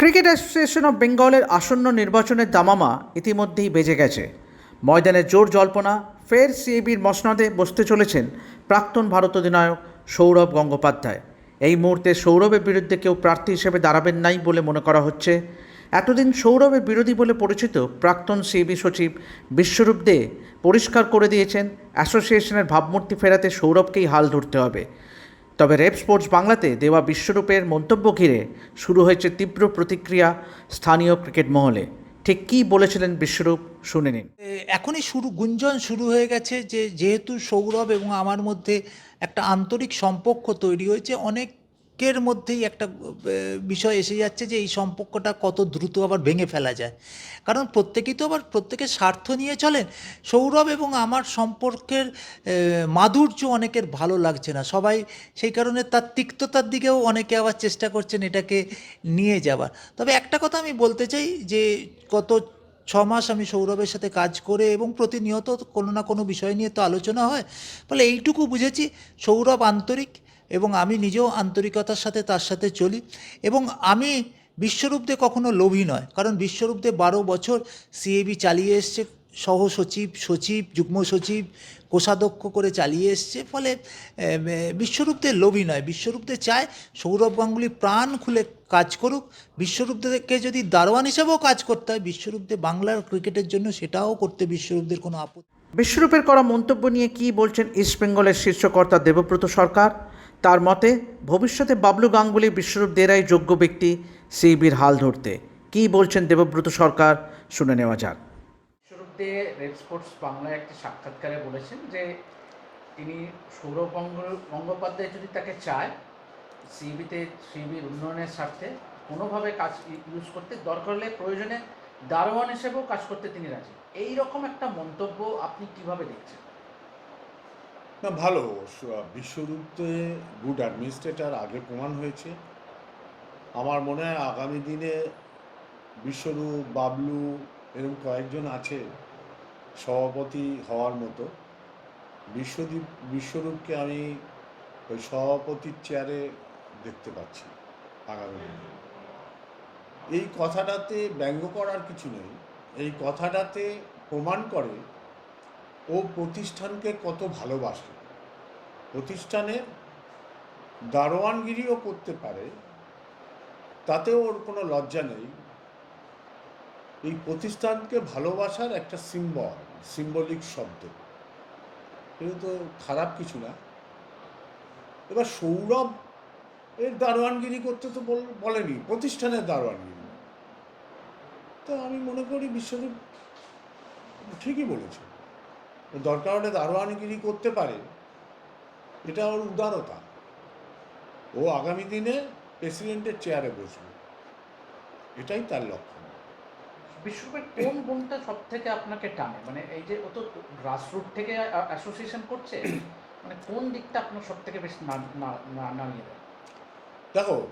Cricket association of বেঙ্গলের আসন্ন নির্বাচনের দামামা ইতিমধ্যেই বেজে গেছে। ময়দানে জোর জল্পনা, ফের সিএবির মসনদে বসতে চলেছেন প্রাক্তন ভারত অধিনায়ক সৌরভ গঙ্গোপাধ্যায়। এই মুহূর্তে সৌরভের বিরুদ্ধে কেউ প্রার্থী হিসেবে দাঁড়াবেন নাই বলে মনে করা হচ্ছে। এতদিন সৌরভের বিরোধী বলে পরিচিত প্রাক্তন সিএবি সচিব বিশ্বরূপ দে পরিষ্কার করে দিয়েছেন, অ্যাসোসিয়েশনের ভাবমূর্তি ফেরাতে সৌরভকেই হাল ধরতে হবে। তবে রেপ স্পোর্টস বাংলাতে দেওয়া বিশ্বরূপের মন্তব্য ঘিরে শুরু হয়েছে তীব্র প্রতিক্রিয়া স্থানীয় ক্রিকেট মহলে। ঠিক কী বলেছিলেন বিশ্বরূপ, শুনে নিন। এখনই শুরু, গুঞ্জন শুরু হয়ে গেছে যে যেহেতু সৌরভ এবং আমার মধ্যে একটা আন্তরিক সম্পর্ক তৈরি হয়েছে অনেকের মধ্যেই একটা বিষয় এসে যাচ্ছে যে এই সম্পর্কটা কত দ্রুত আবার ভেঙে ফেলা যায়। কারণ প্রত্যেকেই তো আবার প্রত্যেকের স্বার্থ নিয়ে চলেন। সৌরভ এবং আমার সম্পর্কের মাধুর্য অনেকের ভালো লাগছে না। সবাই সেই কারণে তার তিক্ততার দিকেও অনেকে আবার চেষ্টা করছেন এটাকে নিয়ে যাবার তবে একটা কথা আমি বলতে চাই যে, গত ছ মাস আমি সৌরভের সাথে কাজ করে এবং প্রতিনিয়ত কোনো না কোনো বিষয় নিয়ে তো আলোচনা হয়। ফলে এইটুকু বুঝেছি, সৌরভ আন্তরিক এবং আমি নিজেও আন্তরিকতার সাথে তার সাথে চলি এবং আমি বিশ্বরূপদে কখনো লোভী নয়। কারণ বিশ্বরূপদে বারো বছর সিএবি চালিয়ে এসছে সহ সচিব সচিব যুগ্ম সচিব, কোষাধ্যক্ষ করে চালিয়ে এসছে। ফলে বিশ্বরূপদের লোভী নয়। বিশ্বরূপদের চায় সৌরভ গাঙ্গুলি প্রাণ খুলে কাজ করুক। বিশ্বরূপদেরকে যদি দারোয়ান হিসেবেও কাজ করতে হয় বিশ্বরূপদের বাংলার ক্রিকেটের জন্য সেটাও করতে বিশ্বরূপদের কোনো আপত্তি বিশ্বরূপের করা মন্তব্য নিয়ে কী বলছেন ইস্টবেঙ্গলের শীর্ষকর্তা দেবব্রত সরকার? তার মতে, ভবিষ্যতে বাবলু গাঙ্গুলি বিশ্বরূপ দেরাই যোগ্য ব্যক্তি সিবির হাল ধরতে। কী বলছেন দেবব্রত সরকার? শুনে নেওয়া যাক। বিশ্বরূপ দে রেড স্পোর্টস বাংলায় একটি সাক্ষাৎকারে বলেছেন যে, তিনি সৌরভ গঙ্গ- গঙ্গোপাধ্যায় যদি তাকে চায় সিবিতে সিবির উন্নয়নের স্বার্থে কোনোভাবে কাজ ইউজ করতে, দরকার হলে প্রয়োজনে দারোয়ান হিসেবেও কাজ করতে তিনি রাজি। এই রকম একটা মন্তব্য আপনি কীভাবে দেখছেন? না, ভালো বিশ্বরূপে গুড অ্যাডমিনিস্ট্রেটর আগে প্রমাণ হয়েছে। আমার মনে হয় আগামী দিনে বিশ্বরূপ, বাবলু, এরকম কয়েকজন আছে সভাপতি হওয়ার মতো। বিশ্বদীপ, বিশ্বরূপকে আমি ওই সভাপতির চেয়ারে দেখতে পাচ্ছি আগামী দিনে। এই কথাটাতে ব্যঙ্গ করার কিছু নেই। এই কথাটাতে প্রমাণ করে ও প্রতিষ্ঠানকে কত ভালোবাসে। প্রতিষ্ঠানে দারোয়ানগিরিও করতে পারে তাতে ওর কোনো লজ্জা নেই। এই প্রতিষ্ঠানকে ভালোবাসার একটা সিম্বল সিম্বলিক শব্দ। কিন্তু তো খারাপ কিছু না। এবার সৌরভ এর দারোয়ানগিরি করতে তো বল- বলেনি, প্রতিষ্ঠানের দারোয়ানগিরি। তো আমি মনে করি বিশ্বরূপ ঠিকই বলেছে। দরকার হলে দারোয়ানগিরি করতে পারে। এটা ওর উদারতা। ও আগামী দিনে প্রেসিডেন্টের চেয়ারে বসবে। এটাই তার লক্ষ্য বিশ্বরূপের কোন গুণটা সব থেকে আপনাকে টানে? মানে এই যে ও তো গ্রাসরুট থেকে অ্যাসোসিয়েশন করছে মানে কোন দিকটা আপনার সব থেকে বেশি না- না- না- নামিয়ে দেয়? দেখো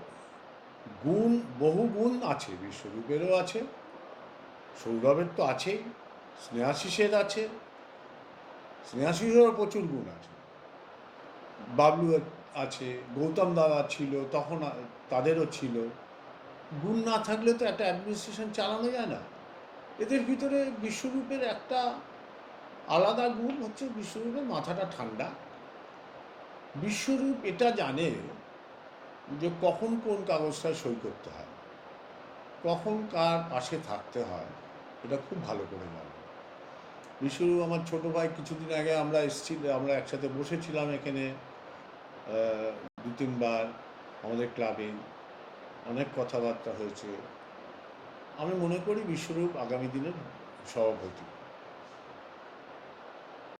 গুণ বহু গুণ আছে। বিশ্বরূপেরও আছে সৌরভের তো আছেই স্নেহাশিসের আছে স্নেহাশিসেরও প্রচুর গুণ আছে। বাবলু আছে, গৌতম দাদা ছিল, তখন তাদেরও ছিল। গুণ না থাকলে তো একটা অ্যাডমিনিস্ট্রেশন চালানো যায় না। এদের ভিতরে বিশ্বরূপের একটা আলাদা গুণ হচ্ছে বিশ্বরূপের মাথাটা ঠান্ডা। বিশ্বরূপ এটা জানে যে কখন কোন কাগজটায় সই করতে হয়, কখন কার পাশে থাকতে হয়, এটা খুব ভালো করে জানে। বিশ্বরূপ আমার ছোট ভাই কিছুদিন আগে আমরা এসেছি আমরা একসাথে বসেছিলাম এখানে দু তিনবার আমাদের ক্লাবে। অনেক কথাবার্তা হয়েছে। আমি মনে করি বিশ্বরূপ আগামী দিনের সভাপতি।